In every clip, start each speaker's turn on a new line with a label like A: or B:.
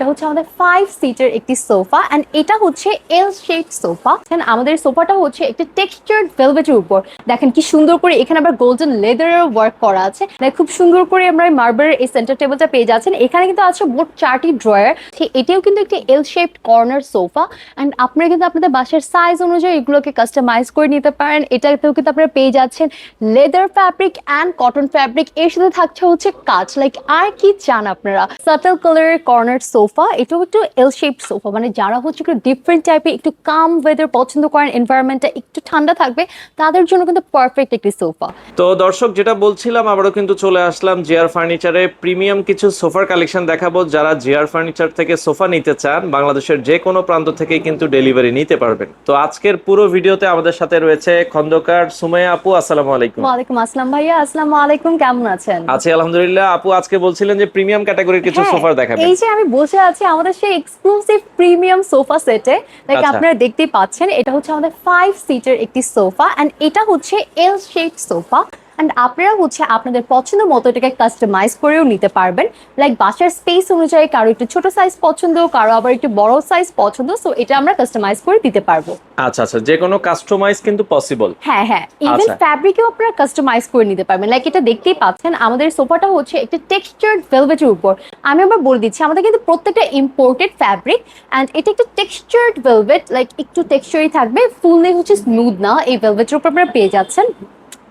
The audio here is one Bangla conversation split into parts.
A: এটা হচ্ছে আমাদের ফাইভ সিটের একটি সোফা অ্যান্ড এটা হচ্ছে এল শেপ সোফা আমাদের সোফাটা হচ্ছে একটি টেক্সচার্ড ভেলভেটের উপর। দেখেন, কি সুন্দর করে এখানে আবার গোল্ডেন লেদারের ওয়ার্ক করা আছে। মানে খুব সুন্দর করে আমরা মার্বেলের এই সেন্টার টেবিলটা পেয়ে যাচ্ছেন। এখানে কিন্তু আছে মোট চারটি ড্রয়ার এটাও কিন্তু একটি L shaped corner sofa and আপনারা কিন্তু আপনাদের বাসার সাইজ অনুযায়ী এগুলোকে কাস্টমাইজ করে নিতে পারেন। এটাতেও কিন্তু আপনারা পেয়ে যাচ্ছেন leather fabric and cotton fabric এর সাথে থাকছে হচ্ছে কাজ লাইক আর কি চান আপনারা? সাটল কালারের কর্নার সোফা এটাও একটু এল শেপ সোফা মানে যারা হচ্ছে একটু ডিফারেন্ট টাইপের একটু কাম ওয়েদার পছন্দ করেন এনভায়রনমেন্টটা একটু ঠান্ডা থাকবে তাদের জন্য কিন্তু পারফেক্ট একটি সোফা।
B: তো দর্শক যেটা বলছিলাম আবারও কিন্তু চলে আসলাম জিআর ফার্নিচারে প্রিমিয়াম কিছু সোফার কালেকশন দেখাবো যারা জিআর ফার্নিচার থেকে সোফা নিতে চান বাংলাদেশের যে কোনো প্রান্ত থেকেই কিন্তু ডেলিভারি নিতে পারবেন। তো আজকের পুরো ভিডিওতে আমাদের সাথে রয়েছে খন্দকার সুমাইয়া আপু আসসালামু আলাইকুম।
A: ওয়ালাইকুম আসসালাম ভাইয়া আসসালামু আলাইকুম কেমন আছেন?
B: আছি আলহামদুলিল্লাহ। আপু আজকে বলছিলেন যে প্রিমিয়াম ক্যাটাগরির কিছু
A: হ্যাঁ,
B: সোফার দেখাবেন।
A: এই যে আমি বসে আছি আমাদের সেই এক্সক্লুসিভ প্রিমিয়াম সোফা সেটে লাইক। আপনারা দেখতেই পাচ্ছেন এটা হচ্ছে আমাদের ফাইভ সিটের একটি সোফা এন্ড এটা হচ্ছে এল শেপ সোফা এন্ড আপনারা হচ্ছে আপনাদের পছন্দ মতো এটাকে কাস্টমাইজ করেও নিতে পারবেন। লাইক বাসার স্পেস অনুযায়ী কারও একটু ছোট সাইজ পছন্দ কারও আবার একটু বড় সাইজ পছন্দ সো এটা আমরা কাস্টমাইজ করে দিতে পারব।
B: আচ্ছা আচ্ছা যে কোনো কাস্টমাইজ কিন্তু পসিবল
A: হ্যাঁ হ্যাঁ ইভেন
B: আচ্ছা।
A: ফ্যাব্রিকেও আপনারা কাস্টমাইজ করে নিতে পারবেন। লাইক এটা দেখতেই পাচ্ছেন আমাদের সোফাটা হচ্ছে একটা টেক্সচার্ড ভেলভেটের উপর। আমি আবার বলে দিচ্ছি আমাদের কিন্তু প্রত্যেকটা ইম্পোর্টেড ফ্যাব্রিক অ্যান্ড এটা একটা টেক্সচার্ড ভেলভেট লাইক একটু টেক্সচারই থাকবে ফুললি হচ্ছে স্মুথ না এই ভেলভেটের উপর আপনারা পেয়ে যাচ্ছেন।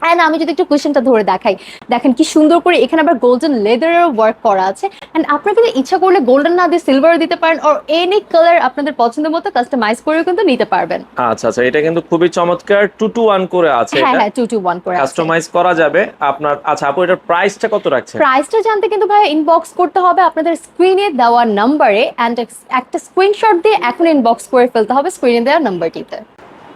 A: অ্যান্ড আমি যদি একটু কুশনটা ধরে দেখাই দেখেন কি সুন্দর করে এখানে আবার গোল্ডেন লেদারের ওয়ার্ক করা আছে। অ্যান্ড আপনারা কিন্তু ইচ্ছা করলে গোল্ডেন না দিয়ে সিলভার দিতে পারেন আর এনি কালার আপনাদের পছন্দ মতো কাস্টমাইজ করেও কিন্তু নিতে পারবেন।
B: আচ্ছা আচ্ছা এটা কিন্তু খুবই চমৎকার। টু টু ওয়ান করে আছে
A: হ্যাঁ হ্যাঁ টু টু ওয়ান করে
B: কাস্টমাইজ করা যাবে। আপনার আচ্ছা আপু এটার প্রাইসটা কত রাখছেন?
A: প্রাইসটা জানতে কিন্তু ভাই ইনবক্স করতে হবে আপনাদের স্ক্রিনে দেওয়া নাম্বারে অ্যান্ড একটা স্ক্রিনশট দিয়ে এখন ইনবক্স করে ফেলতে হবে স্ক্রিনে দেওয়া নাম্বারটিতে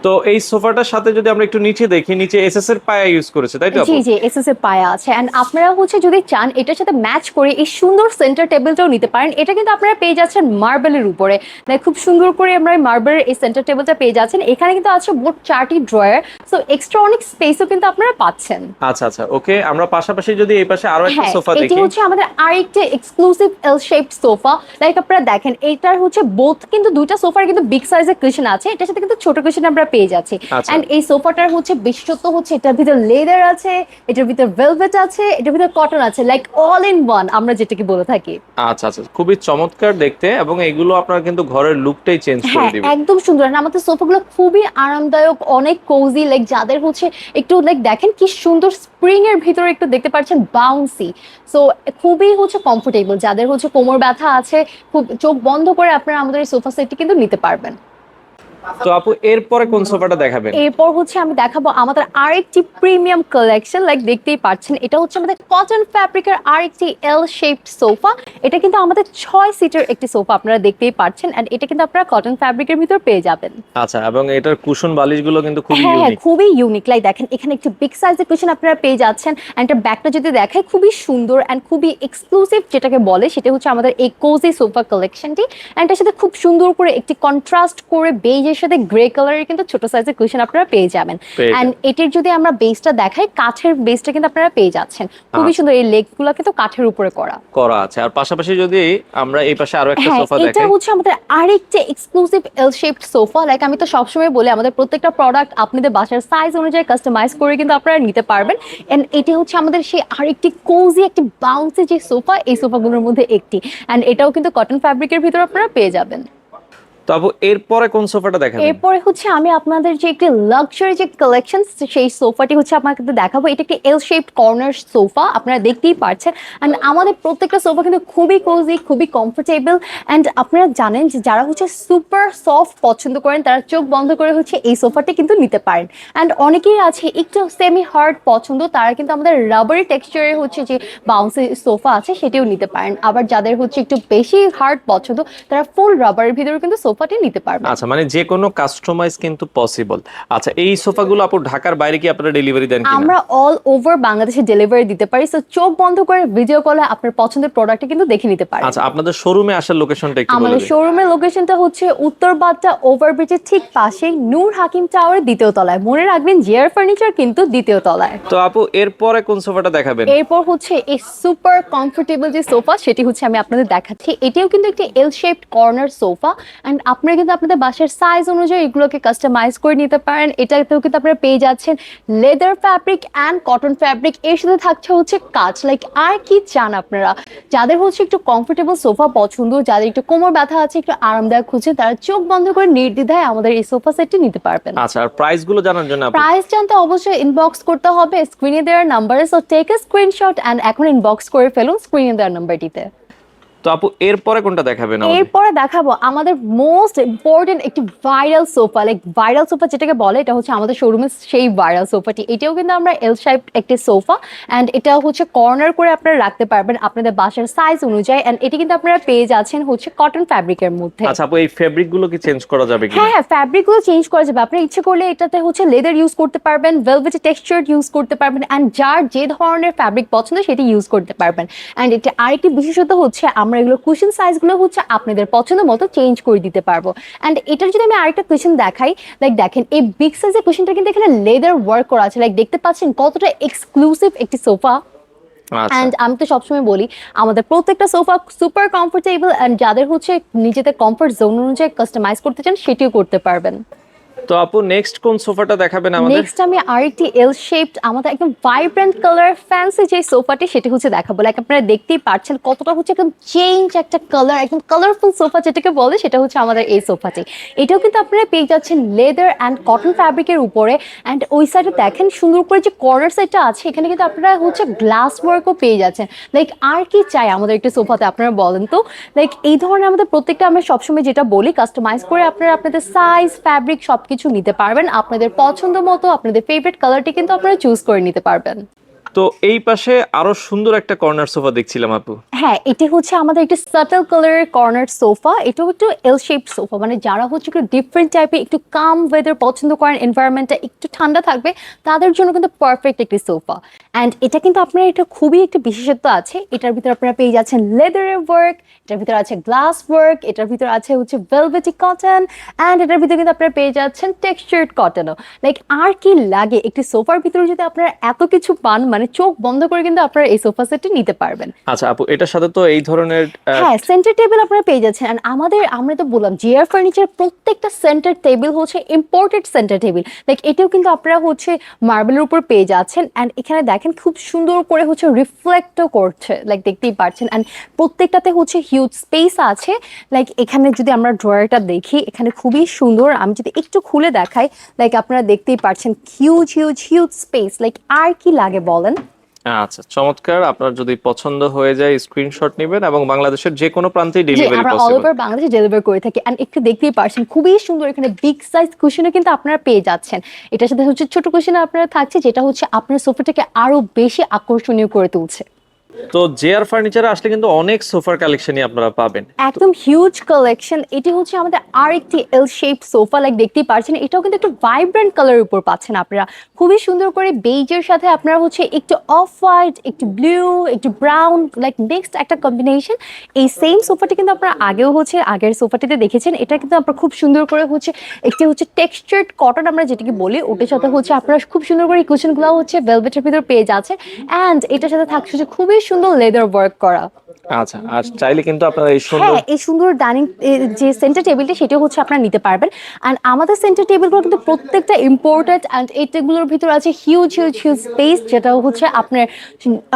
B: তো এই সোফাটার সাথে যদি আমরা একটু নিচে দেখি নিচে এসএস এর পায়া ইউজ করেছে তাই তো
A: জি জি এসএস এর পায়া আছে। এন্ড আপনারা হচ্ছে যদি চান এটার সাথে ম্যাচ করে এই সুন্দর সেন্টার টেবিলটাও নিতে পারেন। এটা কিন্তু আপনারা পেয়ে যাচ্ছেন মার্বেলের উপরে। মানে খুব সুন্দর করে আমরা মার্বেলের এই সেন্টার টেবিলটা পেয়ে যাচ্ছেন। এখানে কিন্তু আছে মোট চারটি ড্রয়ার সো এক্সট্রা অনেক স্পেসও কিন্তু আপনারা পাচ্ছেন।
B: আচ্ছা আচ্ছা ওকে আমরা পাশাপাশি যদি এই পাশে আরও একটা
A: হ্যাঁ
B: সোফা
A: এটি
B: দেখি।
A: হচ্ছে আমাদের আরেকটা exclusive L shaped sofa like আপনারা দেখেন এটার হচ্ছে বোথ কিন্তু দুইটা সোফার কিন্তু বিগ সাইজের কুশন আছে। এটার সাথে কিন্তু ছোট কুশন আমরা পেয়ে যাচ্ছি।
B: আচ্ছা।
A: এন্ড এই সোফাটার হচ্ছে বিশেষত্ব হচ্ছে এটার ভিতর লেদার আছে এটার ভিতর ভেলভেট আছে এটার ভিতর কটন আছে লাইক অল ইন ওয়ান আমরা যেটাকে বলে থাকি।
B: আচ্ছা আচ্ছা খুবই চমৎকার দেখতে এবং এগুলো আপনার কিন্তু ঘরের লুকটাই চেঞ্জ করে
A: হ্যাঁ
B: দিবে
A: একদম সুন্দর। আর আমাদের সোফাগুলো খুবই আরামদায়ক অনেক কোজি লাইক যাদের হচ্ছে একটু লাইক দেখেন কি সুন্দর স্প্রিং এর ভিতরে একটু দেখতে পাচ্ছেন বাউন্সি সো খুবই হচ্ছে কমফোর্টেবল যাদের হচ্ছে কোমর ব্যথা আছে খুব চোখ বন্ধ করে আপনারা আমাদের এই সোফা সেটটি কিন্তু নিতে পারবেন।
B: তো আপু এরপরে কোন সোফাটা দেখাবেন?
A: এরপর হচ্ছে আমি দেখাবো আমাদের আরেকটি প্রিমিয়াম কালেকশন লাইক দেখতেই পাচ্ছেন এটা হচ্ছে আমাদের কটন ফ্যাব্রিকের আরেকটি এল শেপড সোফা। এটা কিন্তু আমাদের ছয় সিটের একটি সোফা আপনারা দেখতেই পাচ্ছেন এন্ড এটা কিন্তু আপনারা কটন ফ্যাব্রিকের ভিতর পেয়ে যাবেন।
B: আচ্ছা এবং এটার কুশন বালিশগুলো কিন্তু খুবই
A: হ্যাঁ হ্যাঁ
B: ইউনিক
A: খুবই ইউনিক লাইক দেখেন এখানে একটু বিগ সাইজের কুশন আপনারা পেয়ে যাচ্ছেন অ্যান্ড এর ব্যাগটা যদি দেখায় খুবই সুন্দর অ্যান্ড খুবই এক্সক্লুসিভ যেটাকে বলে সেটা হচ্ছে আমাদের এই কোজি সোফা কালেকশনটি অ্যান্ড এর সাথে খুব সুন্দর করে একটি কন্ট্রাস্ট করে বেজের সাথে গ্রে কালারের কিন্তু ছোট সাইজের কুশন আপনারা পেয়ে যাবেন। অ্যান্ড এটির যদি আমরা বেসটা দেখাই কাঠের বেসটা কিন্তু আপনারা পেয়ে যাচ্ছেন। খুবই
B: আচ্ছা।
A: সুন্দর এই লেগগুলো কিন্তু কাঠের উপরে করা।
B: করা আছে। আর পাশাপাশি যদি আমরা এই পাশে আরও একটা
A: হ্যাঁ
B: সোফা
A: এটা হচ্ছে আমাদের আরেকটা exclusive L shaped sofa like আমি তো সবসময় বলি আমাদের প্রত্যেকটা প্রোডাক্ট আপনাদের বাসার সাইজ অনুযায়ী কাস্টমাইজ করে কিন্তু আপনারা নিতে পারবেন। এন্ড এটি হচ্ছে আমাদের সেই আরেকটি কোজি একটি বাউন্সি যে সোফা এই সোফাগুলোর মধ্যে একটি। এন্ড এটাও কিন্তু কটন ফ্যাব্রিকের ভিতর আপনারা পেয়ে যাবেন।
B: তো আপু এরপরে কোন সোফাটা দেখাবেন
A: এরপরে হচ্ছে আমি আপনাদের যে একটি লাক্সারি যে কালেকশন সেই সোফাটি হচ্ছে আপনাকে দেখাবো। এটা একটি এল শেপড কর্নার সোফা, আপনারা দেখতেই অ্যান্ড আমাদের প্রত্যেকটা সোফা কিন্তু খুবই কোজি খুবই কমফোর্টেবল অ্যান্ড আপনারা জানেন যে যারা হচ্ছে সুপার সফট পছন্দ করেন, তারা চোখ বন্ধ করে হচ্ছে এই সোফাটি কিন্তু নিতে পারেন। অ্যান্ড অনেকেই আছে একটু সেমি হার্ড পছন্দ, তারা কিন্তু আমাদের রাবারি টেক্সচারের হচ্ছে যে বাউন্সি সোফা আছে, সেটিও নিতে পারেন। আবার যাদের হচ্ছে একটু বেশি হার্ড পছন্দ, তারা ফুল রাবারের ভিতরে কিন্তু সোফাটি নিতে পারবেন।
B: আচ্ছা মানে যে কোনো কাস্টমাইজ কিন্তু পসিবল আচ্ছা এই সোফাগুলো আপু ঢাকার বাইরে কি আপনারা ডেলিভারি দেন কিনা?
A: আমরা অল ওভার বাংলাদেশে ডেলিভারি দিতে পারি সো চোখ বন্ধ করে ভিডিও কলে আপনার পছন্দের প্রোডাক্টটা কিন্তু দেখে নিতে পারেন।
B: আচ্ছা আপনাদের শোরুমে আসার লোকেশনটা একটু বলে
A: আমাদের শোরুমের লোকেশনটা হচ্ছে উত্তর বাড্ডা ওভারব্রিজের ঠিক পাশেই নূর হাকিম টাওয়ারের দ্বিতীয় তলায়। মনে রাখবেন জিয়ার ফার্নিচার কিন্তু দ্বিতীয় তলায়।
B: তো আপু এরপরে কোন সোফাটা দেখাবেন?
A: এরপর হচ্ছে এই সুপার কমফোর্টেবল যে সোফা সেটি হচ্ছে আমি আপনাদের দেখাচ্ছি। এটিও কিন্তু একটি L shaped corner sofa and আপনারা কিন্তু আপনাদের বাসার সাইজ অনুযায়ী এগুলোকে কাস্টমাইজ করে নিতে পারেন। এটাতেও কিন্তু আপনারা পেয়ে যাচ্ছেন leather fabric and cotton fabric এর সাথে থাকছে হচ্ছে কাজ। লাইক আর কি চান আপনারা? যাদের হচ্ছে একটু কমফোর্টেবল সোফা পছন্দ যাদের একটু কোমর ব্যথা আছে একটু আরামদায়ক খুঁজছে তারা চোখ বন্ধ করে নির্দ্বিধায় আমাদের এই সোফা সেটটি নিতে পারবেন।
B: আচ্ছা আর প্রাইসগুলো জানার জন্য
A: প্রাইস জানতে অবশ্যই ইনবক্স করতে হবে। স্ক্রিনে দেওয়ার নাম্বারে so take a screenshot and এখন ইনবক্স করে ফেলুন স্ক্রিনে দেওয়ার নাম্বারটিতে
B: তো আপু এরপরে কোনটা দেখাবেন
A: এরপরে দেখাবো আমাদের মোস্ট ইম্পর্টেন্ট একটি viral sofa like viral sofa যেটাকে বলে এটা হচ্ছে আমাদের শোরুমের সেই ভাইরাল সোফাটি এটাও কিন্তু আমরা এল একটি সোফা অ্যান্ড এটা হচ্ছে কর্নার করে আপনারা রাখতে পারবেন আপনাদের বাসার সাইজ অনুযায়ী অ্যান্ড এটি কিন্তু আপনারা পেয়ে যাচ্ছেন হচ্ছে কটন ফ্যাব্রিকের মধ্যে।
B: আচ্ছা আপু এই ফেব্রিকগুলো কি চেঞ্জ করা যাবে কি
A: হ্যাঁ হ্যাঁ ফ্যাব্রিকগুলো চেঞ্জ করা যাবে। আপনি ইচ্ছে করলে এটাতে হচ্ছে লেদার ইউজ করতে পারবেন ভেলভেট টেক্সচার ইউজ করতে পারবেন অ্যান্ড যার যে ধরনের ফ্যাব্রিক পছন্দ সেটি ইউজ করতে পারবেন। অ্যান্ড এটা আরেকটি বিশেষত হচ্ছে আমরা এগুলো কুশন সাইজগুলো হচ্ছে আপনাদের পছন্দ মতো চেঞ্জ করে দিতে পারব। অ্যান্ড এটার যদি আমি আরেকটা কুশন দেখাই লাইক দেখেন এই বিগ সাইজের কুশনটা কিন্তু এখানে লেদার ওয়ার্ক করা আছে। লাইক দেখতে পাচ্ছেন কতটা এক্সক্লুসিভ একটি সোফা
B: আচ্ছা।
A: অ্যান্ড আমি তো সবসময় বলি আমাদের প্রত্যেকটা সোফা সুপার কমফোর্টেবল অ্যান্ড যাদের হচ্ছে নিজেদের কমফোর্ট জোন অনুযায়ী কাস্টমাইজ করতে চান সেটিও করতে পারবেন।
B: তো আপু নেক্সট কোন সোফাটা দেখাবেন আমাদের?
A: নেক্সট আমি আরেকটি এল শেপড আমাদের একদম ভাইব্রেন্ট কালার ফ্যান্সি যে সোফাটি, সেটি হচ্ছে দেখাবো। লাইক আপনারা দেখতেই পাচ্ছেন কতটা হচ্ছে একদম চেঞ্জ একটা কালার একদম কালারফুল সোফা যেটাকে বলে, সেটা হচ্ছে আমাদের এই সোফাটি। এটাও কিন্তু আপনারা পেয়ে যাচ্ছেন লেদার অ্যান্ড কটন ফ্যাব্রিকের উপরে। অ্যান্ড ওই সাইডে দেখেন সুন্দর করে যে কর্নার সাইডটা আছে, এখানে কিন্তু আপনারা হচ্ছে গ্লাস ওয়ার্কও পেয়ে যাচ্ছেন। লাইক আর কি চাই আমাদের একটি সোফাতে, আপনারা বলেন তো? লাইক এই ধরনের আমাদের প্রত্যেকটা আমরা সবসময় যেটা বলি কাস্টমাইজ করে আপনারা আপনাদের সাইজ ফ্যাব্রিক সবকিছু নিতে পারবেন। আপনাদের পছন্দ মতো, আপনাদের ফেভারিট কালারটি কিন্তু আপনারা চুজ করে নিতে পারবেন।
B: তো এই পাশে আরও সুন্দর একটা কর্নার সোফা দেখছিলাম আপু।
A: হ্যাঁ এটি হচ্ছে আমাদের একটি সাটেল কালারের কর্নার সোফা এটাও একটু এল শেপ সোফা মানে যারা হচ্ছে একটু ডিফারেন্ট টাইপের একটু কাম ওয়েদার পছন্দ করেন এনভায়রনমেন্টটা একটু ঠান্ডা থাকবে, তাদের জন্য কিন্তু পারফেক্ট একটি সোফা অ্যান্ড এটা কিন্তু আপনার এটা খুবই একটি বিশেষত্ব আছে, এটার ভিতরে আপনারা পেয়ে যাচ্ছেন লেদারের ওয়ার্ক এটার ভিতরে আছে গ্লাস ওয়ার্ক এটার ভিতরে আছে হচ্ছে ভেলভেটি কটন অ্যান্ড এটার ভিতরে কিন্তু আপনারা পেয়ে যাচ্ছেন টেক্সচার্ড কটনও লাইক আর কি লাগে একটি সোফার ভিতরে যদি আপনারা এত কিছু পান মানে চোখ বন্ধ করে কিন্তু আপনারা এই সোফা সেটটি নিতে পারবেন।
B: আচ্ছা আপু এটার সাথে তো এই ধরনের
A: হ্যাঁ সেন্টার টেবিল আপনারা পেয়ে যাচ্ছেন। আর আমাদের আমরা তো বললাম জিআর ফার্নিচার প্রত্যেকটা সেন্টার টেবিল হচ্ছে ইম্পোর্টেড সেন্টার টেবিল লাইক এটাও কিন্তু আপনারা হচ্ছে মার্বেলের উপর পেয়ে যাচ্ছেন। অ্যান্ড এখানে দেখেন খুব সুন্দর করে হচ্ছে রিফ্লেক্টও করছে লাইক দেখতেই পাচ্ছেন। অ্যান্ড প্রত্যেকটাতে হচ্ছে হিউজ স্পেস আছে। লাইক এখানে যদি আমরা ড্রয়ারটা দেখি এখানে খুবই সুন্দর। আমি যদি একটু খুলে দেখাই লাইক আপনারা দেখতেই পাচ্ছেন huge huge huge space like আর কি লাগে বলেন?
B: আচ্ছা চমৎকার। আপনার যদি পছন্দ হয়ে যায় স্ক্রিনশট নেবেন এবং বাংলাদেশের যে কোনো
A: প্রান্তে
B: ডেলিভারি পসিবল
A: আমরা অল ওভার বাংলাদেশে ডেলিভার করে থাকি। এন্ড একটু দেখতেই পারছেন খুবই সুন্দর এখানে বিগ সাইজ কুশনও কিন্তু আপনারা পেয়ে যাচ্ছেন। এটার সাথে হচ্ছে ছোট কুশন আপনারা থাকছে যেটা হচ্ছে আপনার সোফাটাকে আরও বেশি আকর্ষণীয় করে তুলছে।
B: তো জেআর ফার্নিচারে আসলে কিন্তু অনেক সোফার কালেকশনই আপনারা পাবেন।
A: একদম হিউজ কালেকশন এটি হচ্ছে আমাদের আরেকটি এল শেপ সোফা লাইক দেখতেই পারছেন। এটাও কিন্তু একটু ভাইব্রেন্ট কালারের উপর পাচ্ছেন আপনারা। খুবই সুন্দর করে বেজের সাথে আপনারা হচ্ছে একটু অফ হোয়াইট একটু ব্লু একটু ব্রাউন লাইক নেক্সট একটা কম্বিনেশন এই সেম সোফাটি কিন্তু আপনারা আগেও হচ্ছে আগের সোফাটিতে দেখেছেন। এটা কিন্তু আপনারা খুব সুন্দর করে হচ্ছে একটি হচ্ছে টেক্সচার্ড কটন আমরা যেটাকে বলি, ওটার সাথে হচ্ছে আপনারা খুব সুন্দর করে কুশনগুলো হচ্ছে ভেলভেটের ভিতর পেয়ে যাচ্ছে অ্যান্ড এটার সাথে থাকছে খুবই সুন্দর লেদার ওয়ার্ক করা।
B: আচ্ছা আর চাইলে কিন্তু আপনারা এই সুন্দর
A: হ্যাঁ এই সুন্দর ডাইনিং যে সেন্টার টেবিলটা সেটাও হচ্ছে আপনারা নিতে পারবেন। আমাদের সেন্টার টেবিলগুলো কিন্তু প্রত্যেকটা ইম্পোর্টেড অ্যান্ড এইটাগুলোর ভিতর আছে হিউজ হিউজ হিউজ স্পেস যেটা হচ্ছে আপনার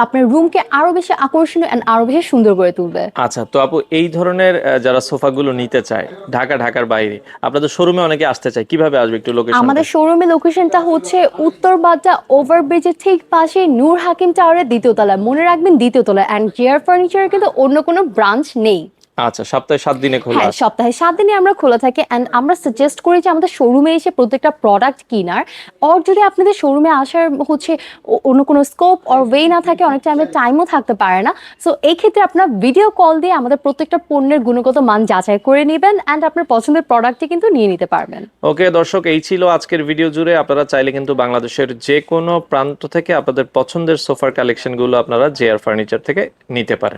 A: আপনার রুমকে আরও বেশি আকর্ষণীয় অ্যান্ড আরও বেশি সুন্দর করে তুলবে।
B: আচ্ছা তো আপু এই ধরনের যারা সোফাগুলো নিতে চায় ঢাকা ঢাকার বাইরে আপনাদের শোরুমে অনেকে আসতে চায় কীভাবে আসবে একটু লোকেশন
A: আমাদের শোরুমের লোকেশনটা হচ্ছে উত্তর বাড্ডা ওভারব্রিজের ঠিক পাশে নূর হাকিম টাওয়ারের দ্বিতীয় তলায়। মনে রাখবেন দ্বিতীয় তলায়। অ্যান্ড জিয়ার কিন্তু অন্য কোনো ব্রাঞ্চ নেই।
B: আচ্ছা সপ্তাহে সাত দিনে খোলা।
A: হ্যাঁ সপ্তাহে সাত দিনে আমরা খোলা থাকি অ্যান্ড আমরা সাজেস্ট করি যে আমাদের শোরুমে এসে প্রত্যেকটা প্রোডাক্ট কেনার আর যদি আপনাদের শোরুমে আসার হচ্ছে অন্য কোনো স্কোপ অর ওয়ে না থাকে অনেক টাইমে টাইমও থাকতে পারে না। সো এই ক্ষেত্রে আপনার ভিডিও কল দিয়ে আমাদের প্রত্যেকটা পণ্যের গুণগত মান যাচাই করে নেবেন অ্যান্ড আপনার পছন্দের প্রোডাক্টটি কিন্তু নিয়ে নিতে পারবেন।
B: ওকে দর্শক এই ছিল আজকের ভিডিও জুড়ে। আপনারা চাইলে কিন্তু বাংলাদেশের যে কোনো প্রান্ত থেকে আপনাদের পছন্দের সোফার কালেকশনগুলো আপনারা জেআর ফার্নিচার থেকে নিতে পারেন।